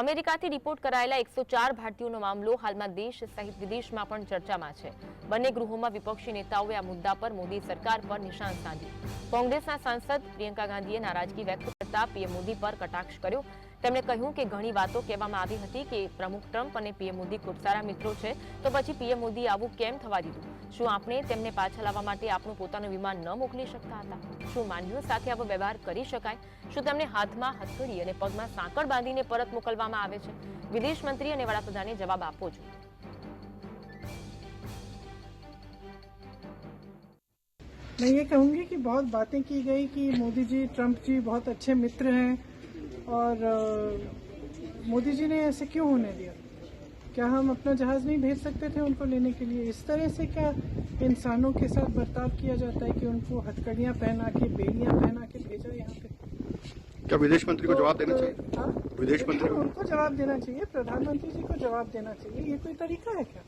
અમેરિકાથી રિપોર્ટ કરાયેલા એકસો ચાર ભારતીયોનો મામલો હાલમાં દેશ સહિત વિદેશમાં પણ ચર્ચામાં છે. બંને ગૃહોમાં વિપક્ષી નેતાઓએ આ મુદ્દા પર મોદી સરકાર પર નિશાન સાધ્યું. કોંગ્રેસના સાંસદ પ્રિયંકા ગાંધીએ નારાજગી વ્યક્ત કરતા પીએમ મોદી પર કટાક્ષ કર્યો. તેમણે કહ્યું કે ઘણી વાતો કહેવામાં આવી હતી કે પ્રમુખ ટ્રમ્પ અને પીએમ મોદી ખૂબ સારા મિત્રો છે તો પછી પીએમ મોદી આવું કેમ થવા દીધું શું આપણે તેમને પાછા લાવવા માટે આપણું પોતાનું વિમાન ન મોકલી શકતા હતા શું માનવીઓ સાથે આવો વ્યવહાર કરી શકાય શું તેમને હાથમાં હથકડી અને પગમાં સાંકળ બાંધીને પરત મોકલવામાં આવે છે વિદેશ મંત્રી અને વડાપ્રધાને જવાબ આપવો જોઈએ मैं ये कहूँगी कि बहुत बातें की गई कि मोदी जी ट्रंप जी बहुत अच्छे मित्र हैं और मोदी जी ने ऐसे क्यों होने दिया? क्या हम अपना जहाज़ नहीं भेज सकते थे उनको लेने के लिए? इस तरह से क्या इंसानों के साथ बर्ताव किया जाता है कि उनको हथकड़ियाँ पहना के बेड़ियाँ पहना के भेजा यहाँ पे? क्या विदेश मंत्री को जवाब देना चाहिए? तो, हाँ? विदेश मंत्री को? उनको जवाब देना चाहिए प्रधानमंत्री जी को जवाब देना चाहिए। ये कोई तरीका है क्या?